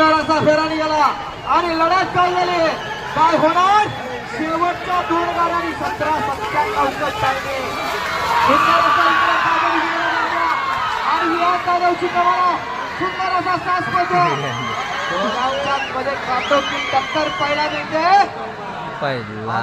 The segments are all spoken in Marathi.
सुंदर असा फेरा निघाला. आणि लढत काय झाली? काय होणार? शेवटच्या दोन गाड्यांनी सतरा सत्त्याण्णव. आणि या कमाला. सुंदर असा सास पडतो. दोघांच्या मध्ये काटोकी टक्कर पहिला मिळते. पहिला.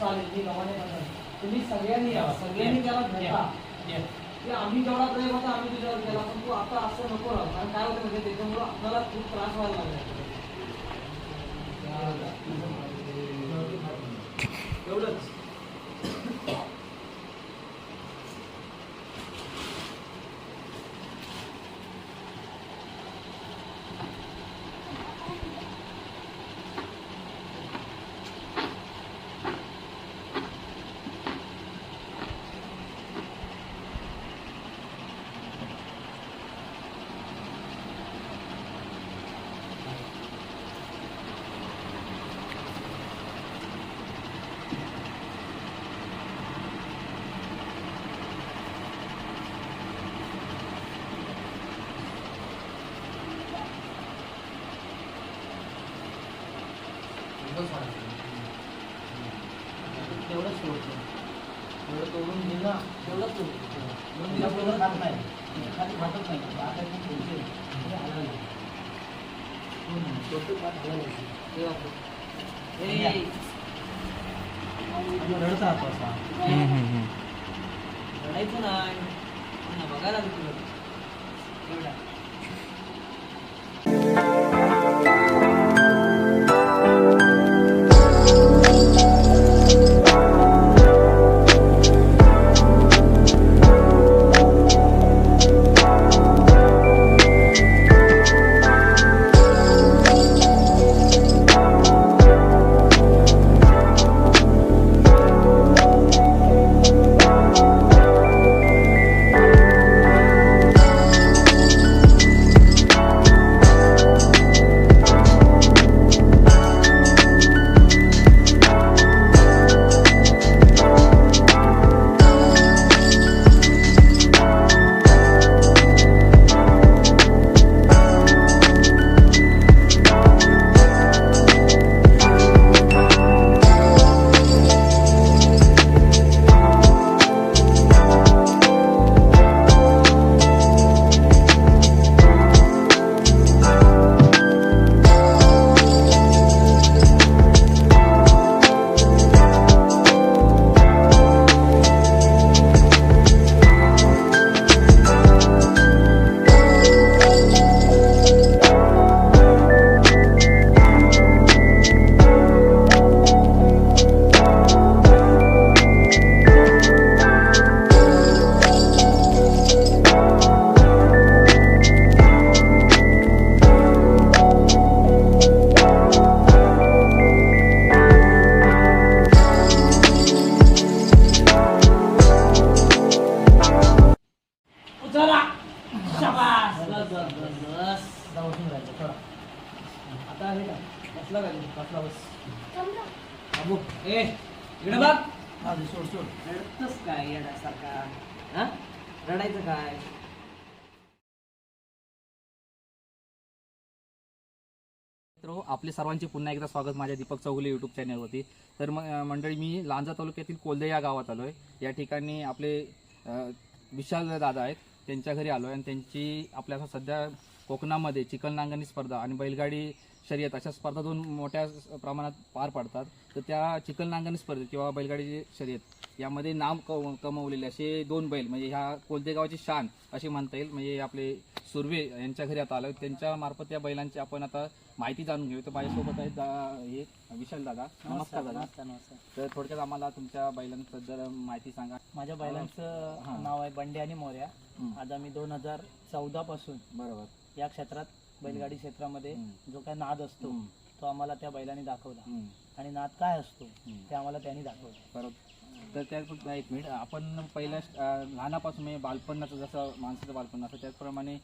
अतिशय सुंदर तुम्ही सगळ्यांनी या सगळ्यांनी त्याला भेटा की आम्ही जेवढा प्रेम होता आम्ही तुझ्यावर केला पण तू आता असं नको राहू कारण काय होतं म्हणजे त्याच्यामुळे आपल्याला खूप त्रास व्हायला लागला. एवढंच. तेवढंच सोडतो. एवढं तोडून दिलं तेवढंच सोडतो. दिलं तेवढं खात नाही. खाली खातच नाही. आता एकदम हलवलं नाही. ते रडत राहतो असा. हम्म. रडायचं नाही. बघायला तुला एवढा. रडायचं आपले सर्वांचे पुन्हा एकदा स्वागत माझ्या दीपक चौगुले यूट्यूब चॅनलवरती तर म मंडळी मी लांजा तालुक्यातील कोल्दे या गावात आलो आहे या ठिकाणी आपले विशाल दादा आहेत. त्यांच्या घरी आलो आहे आणि त्यांची आपल्या सध्या कोकणामध्ये चिकन नांगरणी स्पर्धा आणि बैलगाडी शर्यत अशा स्पर्धा दोन मोठ्या प्रमाणात पार पडतात. तर त्या चिकन नांगरणी स्पर्धेत किंवा बैलगाडी शर्यत यामध्ये नाम कम कमवलेले असे दोन बैल म्हणजे ह्या कोलते गावाची शान असे म्हणता येईल. म्हणजे आपले सुर्वे यांच्या घरी आता आलो त्यांच्या मार्फत या बैलांची आपण आता माहिती जाणून घेऊ तर माझ्यासोबत आहेत दा- हे विशाल दादा. नमस्कार दादा. तर थोडक्यात आम्हाला तुमच्या बैलांबद्दल माहिती सांगा. माझ्या. बैलांचं नाव आहे बंडे आणि मोर्या. आज आम्ही दोन हजार चौदा पासून बरोबर. या क्षेत्रात बैलगाडी क्षेत्रामध्ये. जो काय नाद असतो. तो आम्हाला त्या बैलांनी दाखवला. आणि नाद काय असतो. ते आम्हाला त्यांनी दाखवलं बरोबर तर त्यात एक मिनिट आपण पहिल्या लहानापासून म्हणजे बालपणाचं जसं माणसाचं बालपण असतं त्याचप्रमाणे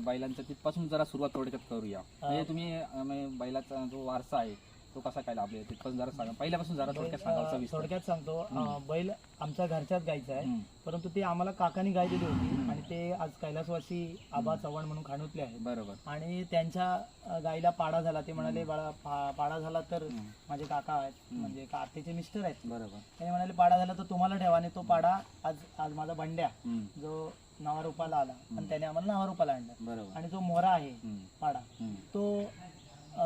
बैलांचं तिथपासून जरा सुरुवात थोडक्यात करूया म्हणजे तुम्ही म्हणजे बैलाचा जो वारसा आहे तो कसा काय लाभले तिथपासून जरा सांगा. पहिल्यापासून जरा थोडक्यात सांगा सविस्तर. थोडक्यात सांगतो. बैल आमच्या घरच्याच गायचा आहे. हम्म. परंतु ते आम्हाला काकानी गाय दिली होती आणि ते आज कैलासवासी आबा चव्हाण म्हणून खाणुतले आहेत. बरोबर. आणि त्यांच्या अं, गाईला पाडा झाला. ते म्हणाले बाळा पा- पाडा झाला तर माझे काका आहेत. म्हणजे का आत्याचे मिस्टर आहेत. बरोबर. त्याने म्हणाले पाडा झाला तर तुम्हाला ठेवा. आणि तो पाडा आज आज माझा बंड्या. हम्म. जो नावारूपाला आला. आणि त्याने आम्हाला नावारूपाला आणलं. बरोबर. आणि जो मोरा आहे हम्म. पाडा हम्म. तो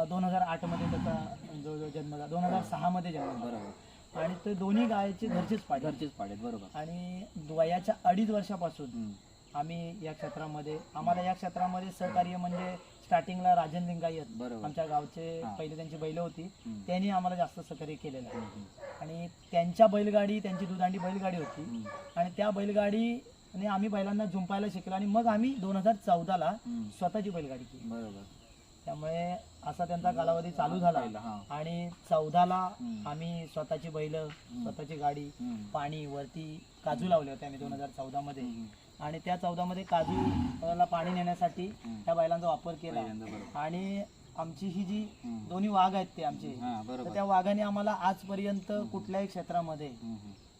दोन हजार आठमध्ये त्याचा जो जो जन्म झाला दोन हजार सहा मध्ये जन्म. बरोबर आणि ते दोन्ही गायचे घरचेच पाडे घरचेच पाडेत बरोबर आणि वयाच्या अडीच वर्षापासून. आम्ही या क्षेत्रामध्ये आम्हाला या क्षेत्रामध्ये सहकार्य म्हणजे स्टार्टिंगला राजन लिंगाई आहेत. बरोबर. आमच्या गावचे. पहिले त्यांची बैल होती. त्यांनी आम्हाला जास्त सहकार्य केलेलं आहे. आणि त्यांच्या बैलगाडी त्यांची दुधांडी बैलगाडी होती. आणि त्या बैलगाडीने आम्ही बैलांना झुंपायला शिकलो आणि मग आम्ही दोन हजार चौदाला. स्वतःची बैलगाडी केली बरोबर त्यामुळे असा त्यांचा कालावधी चालू झाला. आणि चौदाला. आम्ही स्वतःची बैल स्वतःची गाडी. पाणी वरती काजू लावले होते आम्ही दोन हजार चौदा मध्ये. आणि त्या चौदा मध्ये काजूला पाणी नेण्यासाठी. त्या बैलांचा वापर केला आणि आमची ही जी. दोन्ही वाघ आहेत ते आमचे तर त्या वाघाने आम्हाला आजपर्यंत कुठल्याही क्षेत्रामध्ये.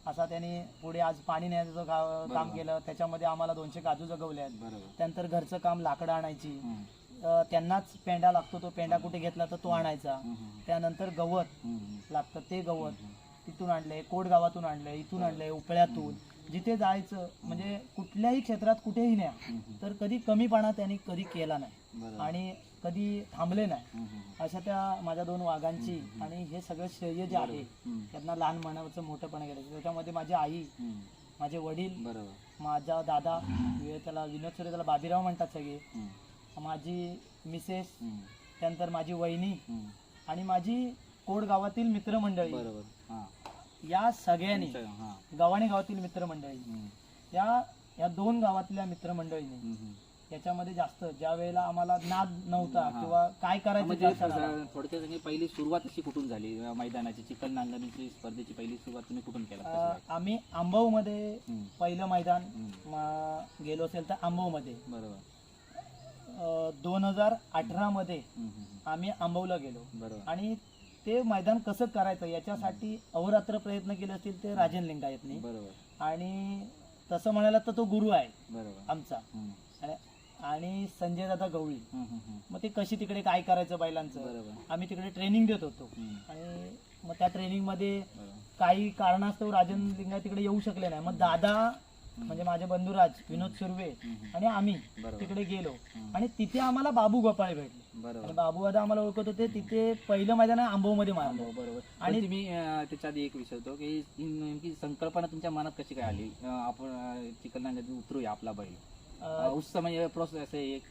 असा त्यांनी पुढे आज पाणी नेण्याचं काम केलं त्याच्यामध्ये आम्हाला दोनशे काजू जगवले आहेत त्यानंतर घरचं काम लाकडं आणायची अं, त्यांनाच पेंडा लागतो तो पेंडा कुठे घेतला तर तो आणायचा. त्यानंतर गवत. लागतं ते गवत तिथून आणलंय कोट गावातून आणलंय इथून आणलंय उपळ्यातून. जिथे जायचं म्हणजे कुठल्याही क्षेत्रात कुठेही न्या तर कधी कमीपणा त्यांनी कधी केला नाही. आणि कधी थांबले नाही. अशा त्या माझ्या दोन वाघांची आणि हे सगळं श्रेय जे आहे. त्यांना लहान मनाचं मोठंपणा केलं त्याच्यामध्ये माझी आई. माझे वडील माझा दादा त्याला विनोद सुरे त्याला बाबीराव म्हणतात सगळे. माझी मिसेस. त्यानंतर माझी वहिनी. आणि माझी कोड गावातील मित्रमंडळी बरोबर हा या सगळ्यांनी हा गावातील मित्रमंडळी. या या दोन गावातल्या मित्रमंडळीने. याच्यामध्ये जास्त ज्या वेळेला आम्हाला नाद नव्हता हा. किंवा काय करायचं म्हणजे थोडक्यात पहिली सुरुवात अशी कुठून झाली मैदानाची चिखल नांगरणीची स्पर्धेची पहिली सुरुवात तुम्ही कुठून केला काय? आम्ही आंबवमध्ये हम्म. पहिलं मैदान हम्म. म- गेलो असेल तर आंबवमध्ये बरोबर दोन हजार अठरा मध्ये हम्म. हम्म. आम्ही आंबवला गेलो. आणि ते मैदान कसं करायचं याच्यासाठी अहोरात्र प्रयत्न केले असतील ते राजन लिंगायतनी. आणि तसं म्हणायला तर तो गुरु आहे आमचा. आणि- संजय दादा गवळी. मग ते कशी तिकडे काय करायचं बैलांचं? आम्ही तिकडे ट्रेनिंग देत होतो. आणि मग त्या ट्रेनिंगमध्ये काही कारणास्तव राजन लिंगाय तिकडे येऊ शकले नाही. मग दादा म्हणजे माझे बंधुराज विनोद सुर्वे आणि आम्ही. तिकडे गेलो. आणि तिथे आम्हाला बाबू गोपाळे भेटले. आणि बाबू दादा आम्हाला ओळखत होते तिथे पहिलं मैदान आंबवमध्ये मारलं. बरोबर. आणि- अं, त्याच्या आधी एक विचारतो की नेमकी संकल्पना तुमच्या मनात कशी काय आली? आपण चिकल नांगरती उतरूया आपला बैल. उत्सव म्हणजे प्रोसेस आहे एक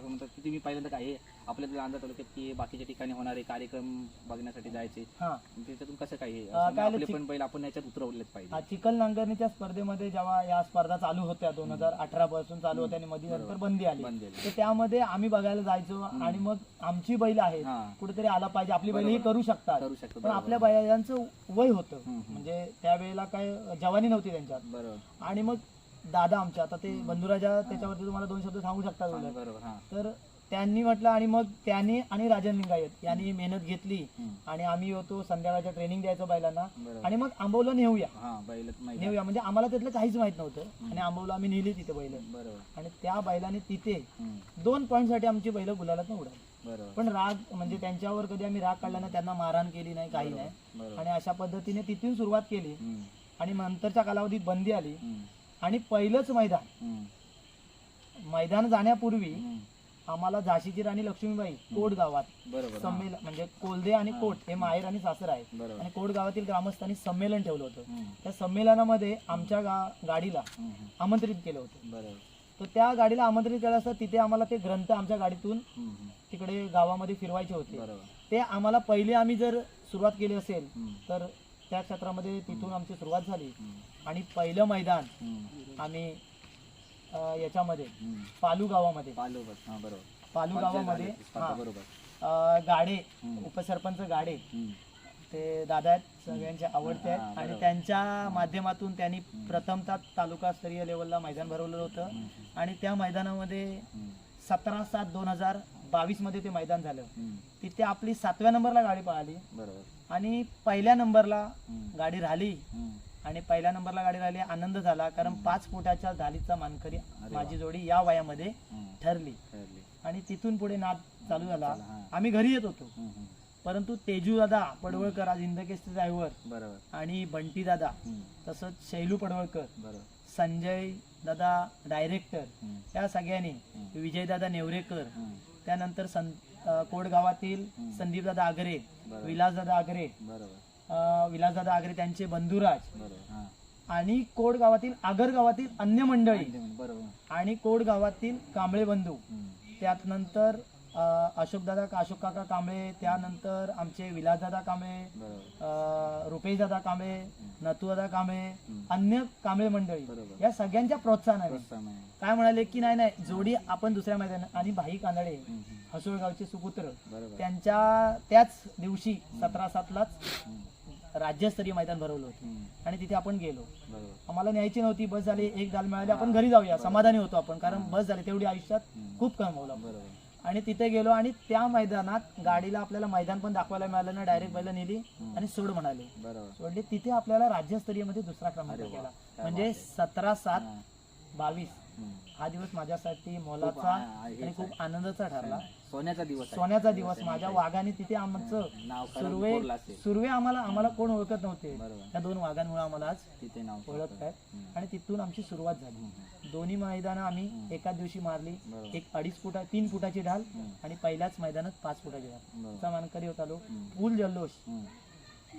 म्हणतात की तुम्ही पहिल्यांदा काय हे आपल्या लांजा तालुक्यात की बाकीच्या ठिकाणी होणारे कार्यक्रम बघण्यासाठी जायचे. हा. त्याच्यातून कसं काय हे काय आपले पण बैल आपण याच्यात उतरवलेच पाहिजे. हा, चिखल नांगरणीच्या स्पर्धेमध्ये जेव्हा या स्पर्धा चालू होत्या दोन हजार अठरा पासून चालू होत्या आणि मध्ये नंतर बंदी आली. बंद. तर त्यामध्ये आम्ही बघायला जायचो आणि मग आमची बैल आहेत हा. कुठेतरी आला पाहिजे. आपली बैल ही करू शकतात. करू शकतो पण बरोबर. आपल्या बैलांचं वय होतं. हम्म. म्हणजे त्यावेळेला काय जवानी नव्हती त्यांच्यात. बरोबर. आणि मग दादा आमच्या आता ते बंधुराजा त्याच्यावरती तुम्हाला दोन शब्द सांगू शकता. बरोबर हा. तर त्यांनी म्हटलं आणि मग त्यांनी आणि राजन लिंगायत यांनी मेहनत घेतली. आणि आम्ही होतो संध्याकाळच्या ट्रेनिंग द्यायचो बैलांना. बरोबर. आणि मग आंबवला नेऊया. हा माहिती नेऊया. म्हणजे आम्हाला त्यातलं काहीच माहीत नव्हतं. आणि आंबवला आम्ही नेली तिथे बैल. बरोबर. आणि त्या बैलाने तिथे हम्म. दोन पॉईंटसाठी आमची बैल गुलालात उडाली बरोबर. पण राग म्हणजे त्यांच्यावर कधी आम्ही राग काढला नाही त्यांना मारहाण केली नाही काही नाही. बरोबर. आणि अशा पद्धतीने तिथून सुरुवात केली. हम्म. आणि नंतरच्या कालावधीत बंदी आली. हम्म. आणि पहिलंच मैदान. मैदान जाण्यापूर्वी. आम्हाला झाशीची राणी लक्ष्मीबाई कोट गावात. संमेलन म्हणजे कोलदे आणि कोट हे माहेर आणि सासर आहे आणि कोट गावातील ग्रामस्थांनी संमेलन ठेवलं होतं. त्या संमेलनामध्ये आमच्या गाडीला. आमंत्रित केलं होतं बरोबर तर त्या गाडीला आमंत्रित केलं असतं तिथे आम्हाला ते ग्रंथ आमच्या गाडीतून. तिकडे गावामध्ये फिरवायचे होते ते आम्हाला पहिले आम्ही जर सुरुवात केली असेल. तर त्या क्षेत्रामध्ये तिथून आमची सुरुवात झाली. आणि पहिलं मैदान. आम्ही अं, याच्यामध्ये हम्म. पालू गावामध्ये हा बरोबर पालू गावामध्ये हा, बरोबर अं, गाडे हम्म. उपसरपंच गाडे हम्म. ते दादा आहेत सगळ्यांचे आवडते हा, आहेत आणि बरोबर. त्यांच्या माध्यमातून त्यांनी प्रथमतः तालुकास्तरीय लेवलला मैदान भरवलं होतं आणि त्या मैदानामध्ये हम्म. सतरा सात दोन हजार बावीसमध्ये ते मैदान झालं हम्म. तिथे आपली सातव्या नंबरला गाडी पळाली बरोबर आणि पहिल्या नंबरला हम्म. गाडी राहिली हम्म. आणि पहिल्या नंबरला गाडी राहिली आनंद झाला कारण पाच फुटाच्या धालीचा मानकरी. माझी जोडी या वयामध्ये. ठरली. आणि तिथून पुढे नाद चालू झाला. आम्ही घरी येत होतो. परंतु तेजू दादा पडवळकर आज इंदकेसचे ड्रायव्हर बरोबर आणि बंटी दादा. तसंच शैलू पडवळकर बरोबर संजय दादा डायरेक्टर हम्म. या सगळ्यांनी हम्म. विजयदादा नेवरेकर. त्यानंतर सं कोडगावातील संदीप दादा आगरे. विलास दादा आगरे बरोबर विलास दादा आगरे त्यांचे बंधुराज. बरोबर. हा. आणि कोड गावातील आगर गावातील अन्य मंडळी. बरोबर. आणि कोड गावातील कांबळे बंधू. हम्म. त्यात नंतर अशोक दादा अशोक काका कांबळे. त्यानंतर आमचे विलास दादा कांबळे. बरोबर. रुपेश दादा कांबळे. नतू दादा कांबळे. अन्य कांबळे मंडळी. बरोबर. या सगळ्यांच्या प्रोत्साहनाने. प्रोत्साहन आहे. काय म्हणाले की नाही नाही जोडी आपण दुसऱ्या मैदानात आणि भाई कांदळे. हम्म, हम्म. हसोळगावचे सुपुत्र. बरोबर. त्यांच्या त्याच दिवशी सतरा सातलाच हम्म. राज्यस्तरीय मैदान भरवलं होतं. आणि तिथे आपण गेलो. बरोबर. आम्हाला न्यायची नव्हती बस झाली एक दाल मिळाली आपण घरी जाऊया. समाधानी होतो आपण कारण बस झाली तेवढी आयुष्यात. खूप कमवलं आणि तिथे गेलो आणि त्या मैदानात गाडीला आपल्याला मैदान पण दाखवायला मिळालं ना डायरेक्ट बैल नेली आणि सोड म्हणाले. बरोबर. सोडले तिथे आपल्याला राज्यस्तरीयमध्ये दुसरा क्रमांक. केला. म्हणजे सतरा सात. बावीस. हा दिवस माझ्यासाठी मोलाचा आणि खूप आनंदाचा ठरला. सोन्याचा दिवस आहे. सोन्याचा दिवस माझ्या वाघाने तिथे आमचं नाव कारण सुर्वे कोरलं असेल. सुर्वे आम्हाला आम्हाला कोण ओळखत नव्हते बरोबर. त्या दोन वाघांमुळे आम्हाला आज तिथे नाव ओळखत आहेत. आणि तिथून आमची सुरुवात झाली दोन्ही मैदानं आम्ही एका दिवशी मारली बरोबर. एक अडीच फुटा तीन फुटाची ढाल. आणि पहिल्याच मैदानात पाच फुटाची ढाल बरोबर. चा मानकरी होता लो हम्म. फुल जल्लोष हम्म.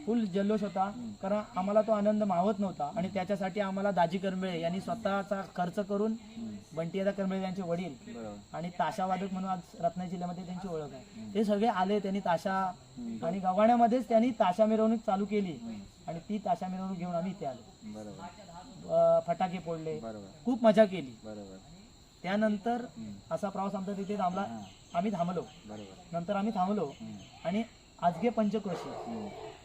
फुल जल्लोष होता. कारण आम्हाला तो आनंद मावत नव्हता. आणि त्याच्यासाठी आम्हाला दाजी करंबळे यांनी स्वतःचा खर्च करून बंटीदा करंबळे यांचे वडील आणि ताशा वादक म्हणून आज रत्नागिरी जिल्ह्यामध्ये त्यांची ओळख आहे. ते सगळे आले त्यांनी ताशा आणि गव्हाण्यामध्येच त्यांनी ताशा मिरवणूक चालू केली. आणि ती ताशा मिरवणूक घेऊन आम्ही इथे आलो. फटाके फोडले. खूप मजा केली. बरोबर. त्यानंतर असा प्रवास आमचा तिथे थांबला. आम्ही थांबलो. नंतर आम्ही थांबलो. आणि आजगे पंचक्रोशी.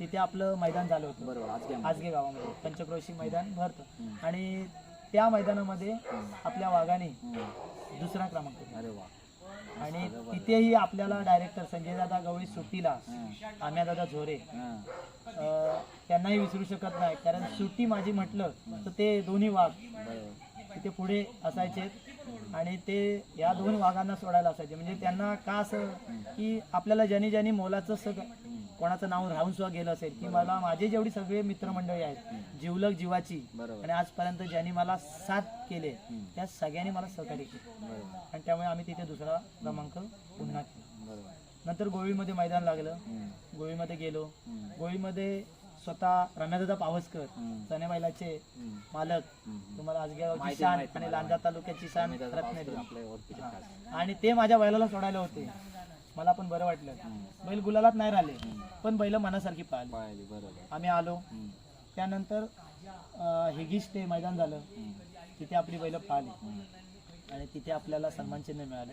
तिथे आपलं मैदान झालं होतं. बरोबर आजगे गावामध्ये. पंचक्रोशी मैदान भरतं. आणि त्या मैदानामध्ये आपल्या वाघाने दुसरा क्रमांक. अरे वा. आणि तिथेही आपल्याला डायरेक्टर संजय दादा गवळी सुट्टीला आम्या दादा झोरे त्यांनाही विसरू शकत नाही. कारण सुट्टी माझी म्हटलं तर ते दोन्ही वाघ तिथे पुढे असायचे. आणि ते या दोन वाघांना सोडायला असायचे. म्हणजे त्यांना का असं की आपल्याला ज्यांनी ज्यांनी मोलाचं सग कोणाचं नाव राहून सुद्धा गेलं असेल की मला माझे जेवढी सगळे मित्रमंडळी आहेत जीवलग जीवाची. आणि आजपर्यंत ज्यांनी मला साथ केले त्या सगळ्यांनी मला सहकार्य केले. आणि त्यामुळे आम्ही तिथे दुसरा क्रमांक पुन्हा केला. नंतर गोळीमध्ये मैदान लागलं. हम्म. गोळीमध्ये गेलो. हम्म. स्वतः रम्यादादा पावसकर हम्म. मालक. तुम्हाला शान माहिती आणि लांजा तालुक्याची शान रत्नागिरी. आणि ते माझ्या बैलाला सोडायला होते. मला पण बरं वाटलं. बैल गुलालात नाही राहिले पण बैल मनासारखी पाहिली आम्ही आलो. त्यानंतर हेगिस ते मैदान झालं. तिथे आपली बैल पाहिली आणि तिथे आपल्याला सन्मान चिन्ह मिळाले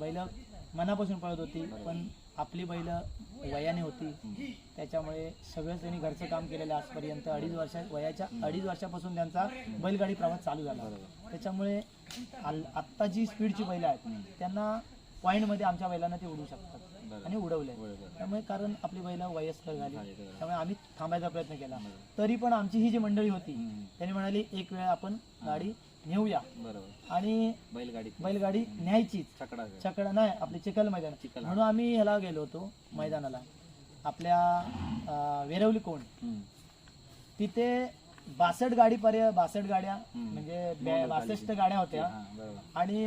बैल मनापासून पळत होती पण आपली बैल वयाने होती. त्याच्यामुळे सगळंच त्यांनी घरचं काम केलेलं आजपर्यंत. अडीच वर्षा वयाच्या अडीच वर्षापासून त्यांचा बैलगाडी प्रवास चालू झाला. त्याच्यामुळे आत्ता जी स्पीडची बैल आहेत त्यांना पॉईंटमध्ये आमच्या बैलांना ते उडू शकतात. आणि उडवले. त्यामुळे कारण आपली बैल वयस्कर झाली. त्यामुळे आम्ही थांबायचा प्रयत्न केला. तरी पण आमची ही जी मंडळी होती. त्यांनी म्हणाली एक वेळ आपण गाडी नेऊया. बरोबर. आणि बैलगाडी. बैलगाडी न्यायचीच. चकडा चकड नाही आपली चिखल मैदान. चिखल. म्हणून आम्ही ह्याला गेलो होतो मैदानाला. आपल्या अं, वेरवली कोण? हम्म. तिथे बासष्ट गाडी पर्यंत बासष्ट गाड्या हम्म. म्हणजे बे- बासष्ट गाड्या होत्या. हा, बरोबर. आणि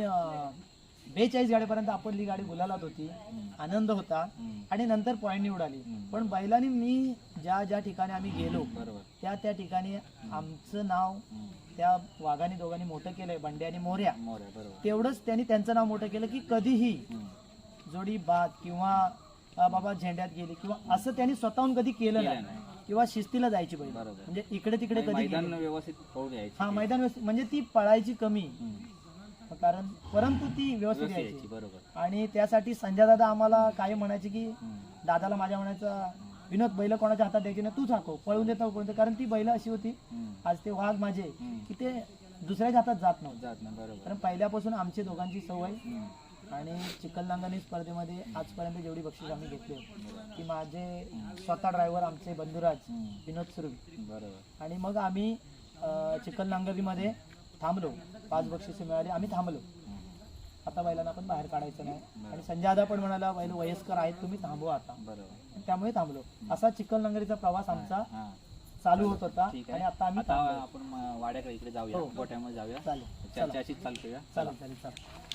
बेचाळीस गाड्यापर्यंत आपली गाडी गुलालात होती. आनंद होता. हम्म. आणि नंतर पॉईंट उडाली पण बैलांनी मी ज्या ज्या ठिकाणी आम्ही गेलो बरोबर. त्या त्या ठिकाणी आमचं नाव त्या वाघाने दोघांनी मोठं केलंय बंडे आणि मोऱ्या मोर आहे बरोबर तेवढंच त्यांनी त्यांचं नाव मोठं केलं की कधीही. जोडी बाद किंवा अं, बाबा झेंड्यात गेली किंवा असं त्यांनी स्वतःहून कधी केलं केलं नाही नाही. किंवा शिस्तीला जायची बैल बरोबर. म्हणजे इकडे तिकडे कधी मैदान गेली. व्यवस्थित द्यायची हा मैदान व्यवस्थित म्हणजे ती पळायची कमी हम्म. कारण परंतु ती व्यवस्थित व्यवस्थित यायची यायची बरोबर आणि त्यासाठी संजय दादा आम्हाला काय म्हणायचे की हम्म. दादाला माझ्या म्हणायचा विनोद बैल कोणाच्या हातात द्यायची ना तूच हाकव. पळून देतो कोणते कारण ती बैल अशी होती. आज ते वाघ माझे. की ते दुसऱ्याच्या हातात जात नव्हते. जात नाही बरोबर. कारण पहिल्यापासून आमची दोघांची सवय. आणि चिखलनांगणी स्पर्धेमध्ये आजपर्यंत जेवढी बक्षीस आम्ही घेतली की माझे स्वतः ड्रायव्हर आमचे बंधुराज विनोद सुरवी. बरोबर. आणि मग आम्ही अ, चिखलनांगरीमध्ये थांबलो. पाच बक्षिसे मिळाली आम्ही थांबलो. आता बैलांना आपण बाहेर काढायचं नाही. आणि संजय दादा पण म्हणाला बैल वयस्कर आहेत तुम्ही थांबवा आता. बरोबर. त्यामुळे थांबलो. असा चिखलनांगरीचा प्रवास आमचा हा. चालू होत होता ठीक आणि आहे आता आम्ही आता थांबलो आपण म- वाड्याकडे इकडे जाऊया हो. गोठ्यामध्ये जाऊया. चालेल. चर्चा अशीच चालते का? चालेल चालेल चालेल.